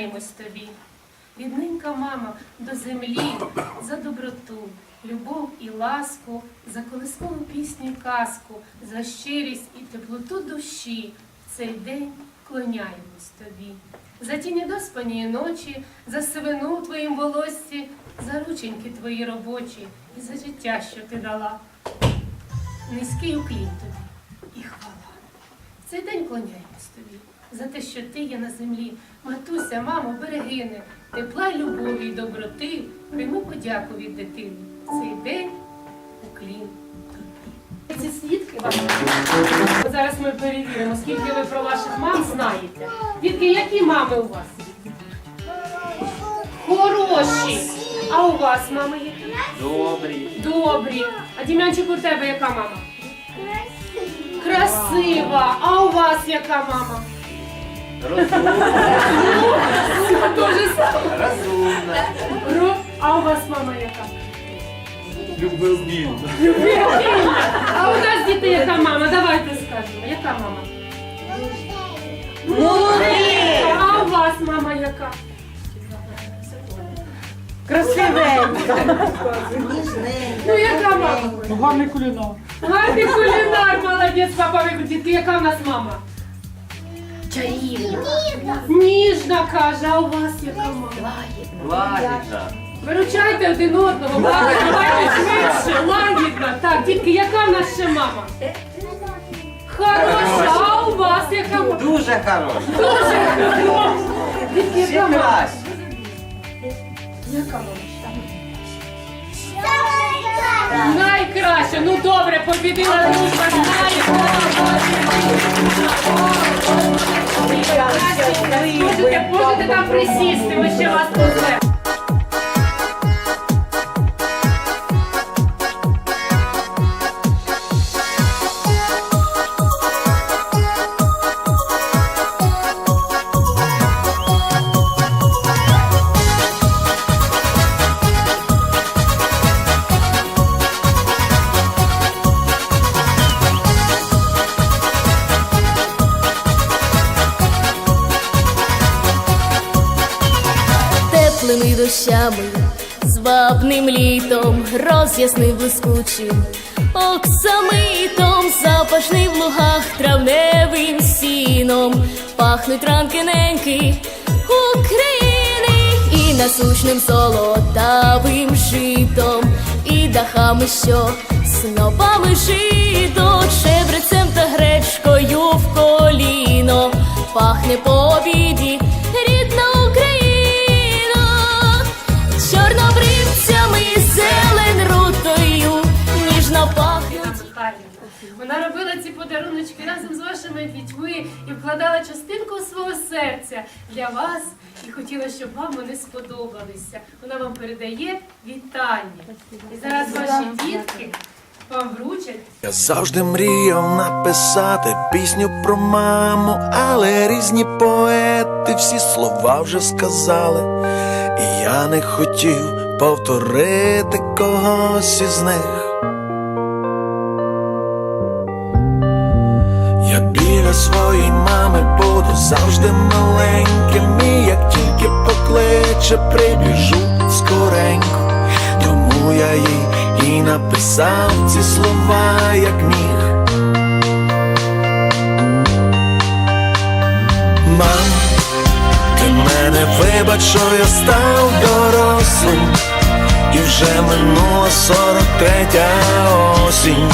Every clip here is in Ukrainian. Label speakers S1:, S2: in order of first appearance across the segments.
S1: клоняємось тобі. Бідненька мама до землі за доброту, любов і ласку, за колискову пісню і казку, за щирість і теплоту душі. В цей день клоняємось тобі. За ті недоспані ночі, за сивину в твоїм волоссі, за рученьки твої робочі і за життя, що ти дала. Низький уклін тобі і хвала. Цей день клоняємось тобі за те, що ти є на землі. Матуся, мамо, берегине, тепла й любові й доброти, прийми подяку від дитини. Цей день уклін тобі. Ці свідки вам зараз ми перевіримо, скільки ви про ваших мам знаєте. Дітки, які мами у вас? Хороші. А у вас мами які?
S2: Добрі.
S1: Добрі. А Дім'янчик, у тебе яка мама? Красива. А у вас яка мама?
S2: Розумна.
S1: Дуже саме.
S2: Розумна.
S1: Ро- А у вас мама яка?
S2: Любовна.
S1: А у нас діти яка мама? Давайте скажемо. Яка мама? А у вас мама яка? Ну яка мама?
S3: Гарний кулінар.
S1: Гарний кулінар, молодець, папа ви дітки, яка в нас мама? Чарівна. Ніжна каже, а у вас яка мама?
S2: Лагідна.
S1: Виручайте один одного, давайте швидше, лагідна. Так, дітки, яка в нас ще мама? Хороша, а у вас яка мама?
S2: Дуже хороша.
S1: Дуже хороша. Дітки, яка мама? Найкраще, ну добре, побідила дружба, найкраще. Можете там присісти, ми ще вас позвемо.
S4: Теплими дощами, звабним літом, роз'яснив блискучим, оксамитом, запашний в лугах травневим сіном, пахнуть ранки неньки України і насушним золотавим житом, і дахами, що снопами жито, шебрецем та гречкою в коліно, пахне по обіді рідна
S1: Вона робила ці подаруночки разом з вашими дітьми і вкладала частинку свого серця для вас і хотіла, щоб вам вони сподобалися. Вона вам передає вітання. І зараз ваші дітки вам вручать
S5: Я завжди мріяв написати пісню про маму, але різні поети всі слова вже сказали, і я не хотів повторити когось із них. Завжди маленьким, як тільки покличе, прибіжу скоренько, тому я їй і написав ці слова, як міг. Мам, ти мене вибач, що я став дорослим, і вже минула сорок третя осінь,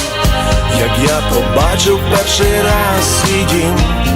S5: як я побачив перший раз свій дім.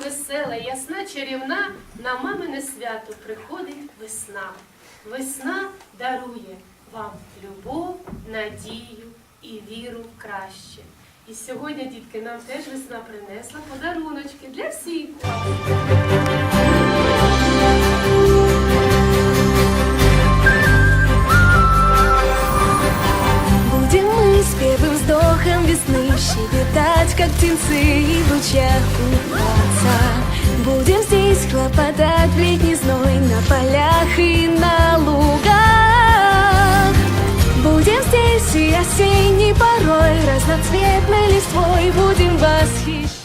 S1: весела, ясна, чарівна на мамине свято приходить весна. Весна дарує вам любов, надію і віру краще. І сьогодні, дітки, нам теж весна принесла подаруночки для всіх.
S3: Солнце и в лучах купаться Будем здесь хлопотать в летний зной На полях и на лугах. Будем здесь и осенней порой Разноцветной листвой будем восхищать